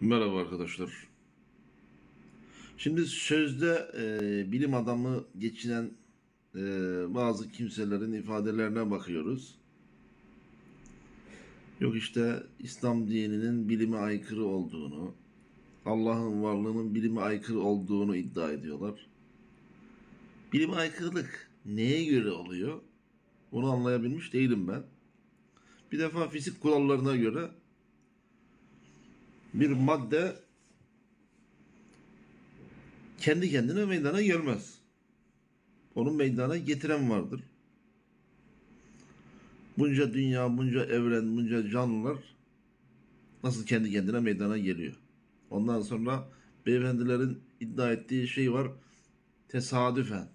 Merhaba arkadaşlar. Şimdi sözde e, bilim adamı geçinen e, bazı kimselerin ifadelerine bakıyoruz. Yok işte İslam dininin bilime aykırı olduğunu, Allah'ın varlığının bilime aykırı olduğunu iddia ediyorlar. Bilime aykırılık neye göre oluyor? Bunu anlayabilmiş değilim ben. Bir defa fizik kurallarına göre bir madde kendi kendine meydana gelmez. Onun meydana getiren vardır. Bunca dünya, bunca evren, bunca canlılar nasıl kendi kendine meydana geliyor. Ondan sonra beyefendilerin iddia ettiği şey var. Tesadüfen.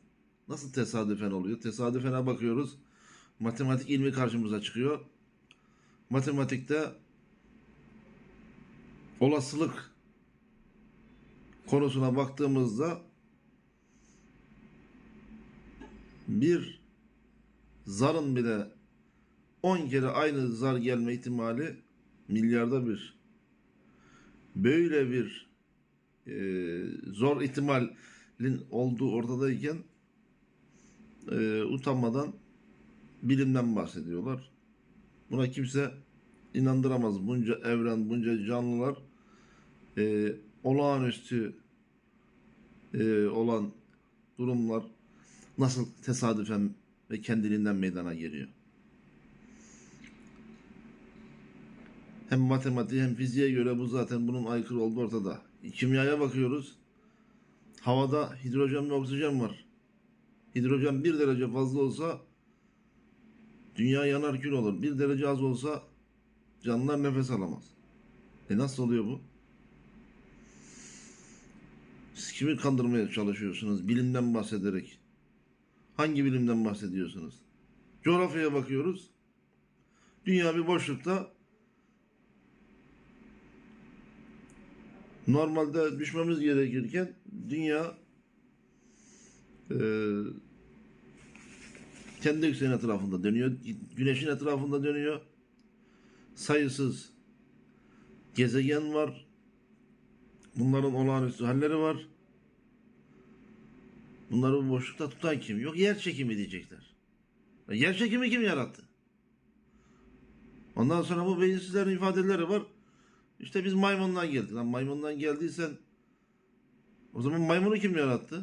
Nasıl tesadüfen oluyor? Tesadüfene bakıyoruz. Matematik ilmi karşımıza çıkıyor. Matematikte olasılık konusuna baktığımızda bir zarın bile 10 kere aynı zar gelme ihtimali milyarda bir. Böyle bir e, zor ihtimalin olduğu ortadayken e, utanmadan bilimden bahsediyorlar. Buna kimse inandıramaz. Bunca evren, bunca canlılar e, olağanüstü e, olan durumlar nasıl tesadüfen ve kendiliğinden meydana geliyor. Hem matematiğe hem fiziğe göre bu zaten bunun aykırı olduğu ortada. Kimyaya bakıyoruz. Havada hidrojen ve oksijen var. Hidrojen bir derece fazla olsa dünya yanar kül olur. Bir derece az olsa canlılar nefes alamaz. E nasıl oluyor bu? Siz kimi kandırmaya çalışıyorsunuz bilimden bahsederek? Hangi bilimden bahsediyorsunuz? Coğrafyaya bakıyoruz. Dünya bir boşlukta normalde düşmemiz gerekirken dünya e, kendi ekseni etrafında dönüyor. Güneşin etrafında dönüyor. Sayısız gezegen var. Bunların olağanüstü halleri var. Bunları bu boşlukta tutan kim? Yok yer çekimi diyecekler. Yer çekimi kim yarattı? Ondan sonra bu beyinsizlerin ifadeleri var. İşte biz maymundan geldik. Lan maymundan geldiysen o zaman maymunu kim yarattı?